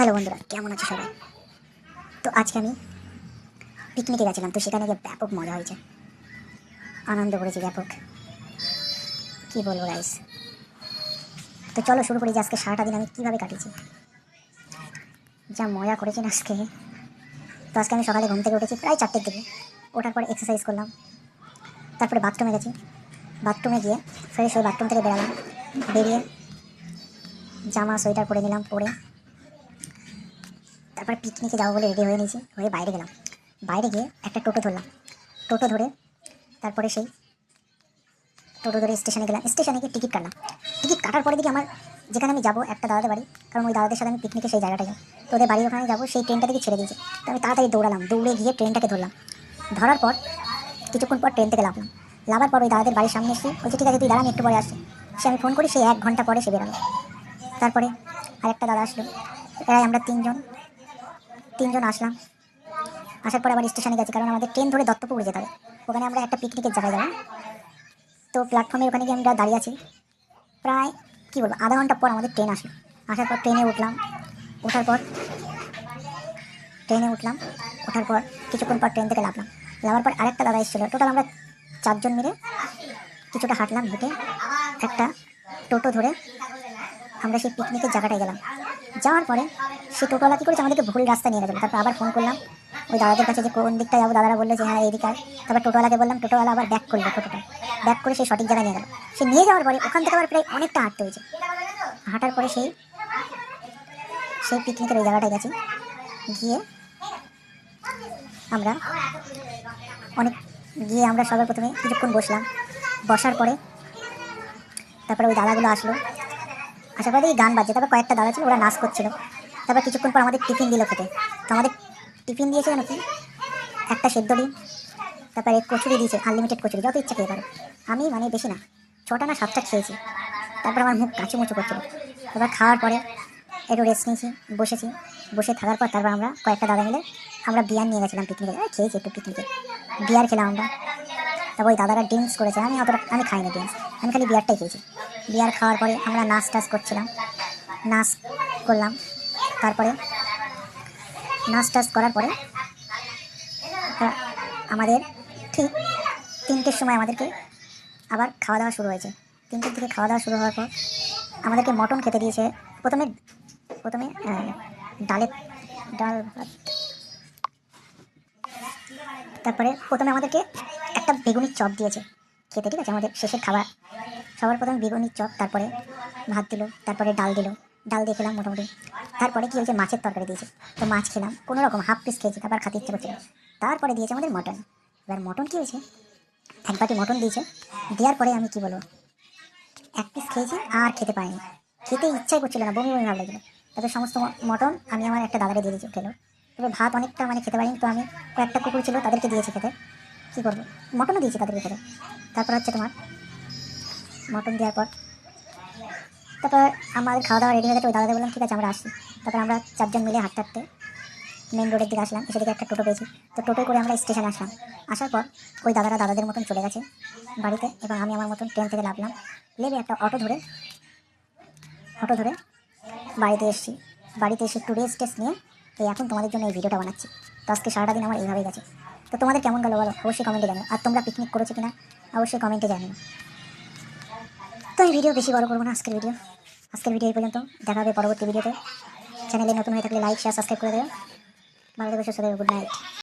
Hello বন্ধুরা, কেমন আছে সবাই? তো আজকে আমি পিকনিকে গেছিলাম, তো সেখানে গিয়ে ব্যাপক মজা হয়েছে। আনন্দ করেছি ব্যাপক। কি বলব গাইস তো চলো শুরু করি যে আজকে সারাটা দিন আমি কীভাবে কাটিয়েছি। যা মজা করেছি না আজকে। তো আজকে আমি সকালে ঘুম থেকে উঠেছি প্রায় চারটের দিকে। ওঠার পর এক্সারসাইজ করলাম। তারপরে বাথরুমে গেছি। বাথরুমে গিয়ে ফ্রেশ হয়ে বাথরুম থেকে বেরালাম। বেরিয়ে জামা সোয়েটার পরে নিলাম, পরে তারপর পিকনিকে যাব বলে রেডি হয়ে নিয়েছি, হয়ে বাইরে গেলাম। বাইরে গিয়ে একটা টোটো ধরলাম। টোটো ধরে তারপরে সেই টোটো ধরে স্টেশনে গেলাম। স্টেশনে গিয়ে টিকিট কাটলাম। টিকিট কাটার পরে দেখি আমার যেখানে আমি যাব একটা দাদাদের বাড়ি, কারণ ওই দাদাদের সাথে আমি পিকনিকে সেই জায়গাটায় যাব তো ওদের বাড়ি ওখানে যাব, সেই ট্রেনটা থেকে ছেড়ে দিয়েছে। তো আমি তাড়াতাড়ি দৌড়ালাম, দৌড়ে গিয়ে ট্রেনটাকে ধরলাম। ধরার পর কিছুক্ষণ পর ট্রেন থেকে লাভলাম লাভার পর ওই দাদাদের বাড়ির সামনে এসে বলছে, ঠিক আছে, তুই দাঁড়ান একটু পরে আসছে। সে আমি ফোন করি, সে এক ঘণ্টা পরে সে বেরালো। তারপরে আরেকটা দাদা আসলো। প্রায় আমরা তিনজন তিনজন আসলাম। আসার পরে আবার স্টেশনে গেছি, কারণ আমাদের ট্রেন ধরে দত্তপুর যেতে হবে। ওখানে আমরা একটা পিকনিকের জায়গায় যাব তো প্ল্যাটফর্মে ওখানে গিয়ে আমরা দাঁড়িয়ে আছি। প্রায়, কী বলব, আধা ঘণ্টা পর আমাদের ট্রেন আসলো। আসার পর ট্রেনে উঠলাম। ওঠার পর ট্রেনে উঠলাম। ওঠার পর কিছুক্ষণ পর ট্রেন থেকে লাভলাম লাভার পর আরেকটা দাদা এসেছিল। টোটাল আমরা চারজন মিলে কিছুটা হাঁটলাম, হেঁটে একটা টোটো ধরে আমরা সেই পিকনিকের জায়গাটায় গেলাম। যাওয়ার পরে সে টোটোওয়ালা কী করেছে, আমাদেরকে ভুল রাস্তা নিয়ে গেছিল তারপর আবার ফোন করলাম, ওই দাদাদের কাছে যে কোন দিকটা যাব, দাদারা বলল যে হ্যাঁ এইদিকে আয়। তারপর টোটোওয়ালাকে বললাম, টোটোওয়ালা আবার ব্যাক করল টোটোটা। ব্যাক করে সেই সঠিক জায়গায় নিয়ে গেল। সে নিয়ে যাওয়ার পরে ওখান থেকে আবার প্রায় অনেকটা হাঁটতে হয়েছে। হাঁটার পরে সেই সেই পিকনিকের ওই জায়গাটায় গেছি। গিয়ে আমরা অনেক, গিয়ে আমরা সবার প্রথমে কিছুক্ষণ বসলাম। বসার পরে তারপরে ওই দাদাগুলো আসলো। পরে দেখি গান বাজছে। তারপর কয়েকটা দাদা ছিল ওরা নাচ করছিল। তারপর কিছুক্ষণ পর আমাদের টিফিন দিল খেতে। তো আমাদের টিফিন দিয়েছে জানো কি? একটা সেদ্ধ ডিম, তারপরে কচুরি দিয়েছে আনলিমিটেড কচুরি, যত ইচ্ছা খেয়ে পারো। আমি মানে বেশি না, ছটা না সাতটা খেয়েছি। তারপর আমার মুখ কাঁচু মুচু করছিল। তারপর খাওয়ার পরে একটু রেস্ট নিয়েছি, বসেছি। বসে থাকার পর তারপর আমরা কয়েকটা দাদা মিলে আমরা বিয়ার নিয়ে গেছিলাম পিকনিকে খেয়েছি একটু পিকনিকে বিয়ার খেলাম আমরা। তারপর ওই দাদারা ড্রিঙ্কস করেছে। আমি অতটা আমি খাইনি ড্রিঙ্কস আমি খালি বিয়ারটাই খেয়েছি। বিয়ার খাওয়ার পরে আমরা নাচ টাচ করছিলাম। নাচ করলাম। তারপরে নাচ টাচ করার পরে আমাদের ঠিক তিনটের সময় আমাদেরকে আবার খাওয়া দাওয়া শুরু হয়েছে। তিনটের দিকে খাওয়া দাওয়া শুরু হওয়ার পর আমাদেরকে মটন খেতে দিয়েছে। প্রথমে প্রথমে ডালের ডাল ভাত। তারপরে প্রথমে আমাদেরকে একটা বেগুনির চপ দিয়েছে। খেতে, ঠিক আছে? আমাদের শেষের খাবার। সবার প্রথমে বেগুনির চপ, তারপরে ভাত দিল, তারপরে ডাল দিল। ডাল দিয়ে খেলাম মোটামুটি। তারপরে কি হয়েছে? মাছের তরকারি দিয়েছে। তো মাছ খেলাম। কোনো রকম হাফ পিস খেয়েছি, তারপর খাতে ইচ্ছে করছিল তারপরে দিয়েছে আমাদের মটন এবার মটন কী হয়েছে? এক বাটি মটন দিয়েছে। দেওয়ার পরে আমি কি বলব? এক পিস খেয়েছি, আর খেতে পারিনি। খেতে ইচ্ছাই করছিল না, বমি বমি ভালো লাগছিল। তারপরে সমস্ত মটন আমি আমার একটা দাদাকে দিয়ে দিয়েছি, খেলো। তবে ভাত অনেকটা মানে খেতে পারিনি, তো আমি কয়েকটা কুকুর ছিল, তাদেরকে দিয়েছি খেতে। কী করব? মটনও দিয়েছি তাদের ভিতরে তারপর হচ্ছে তোমার মটন দেওয়ার পর তারপর আমাদের খাওয়া দাওয়া রেডি হয়ে গেছে, ওই দাদাদের বললাম, ঠিক আছে, আমরা আসি তারপর আমরা চারজন মিলে হাঁটতে হাঁটতে মেন রোডের দিকে আসলাম, এসে দিকে একটা টোটো পেয়েছি। তো টোটোয় করে আমরা স্টেশনে আসলাম। আসার পর ওই দাদারা দাদাদের মতন চলে গেছে বাড়িতে এবং আমি আমার মতন ট্রেন থেকে নামলাম। নেমে একটা অটো ধরে অটো ধরে বাড়িতে এসেছি। বাড়িতে এসে একটু রেস্ট টেস্ট নিয়ে, এই এখন তোমাদের জন্য এই ভিডিওটা বানাচ্ছি। তো আজকে সারাটা দিন আমার এইভাবেই গেছে। তো তোমাদের কেমন গেলো বলো? অবশ্যই কমেন্টে জানো আর তোমরা পিকনিক করেছ কিনা? অবশ্যই কমেন্টে জানিও। তো এই ভিডিও বেশি বড় করব না আজকের ভিডিও আজকের ভিডিও এই পর্যন্ত। দেখা হবে পরবর্তী ভিডিওতে চ্যানেলে নতুন হয়ে থাকলে লাইক শেয়ার সাবস্ক্রাইব করে দেবে ভালো থেকে, সুস্থ গুড নাইট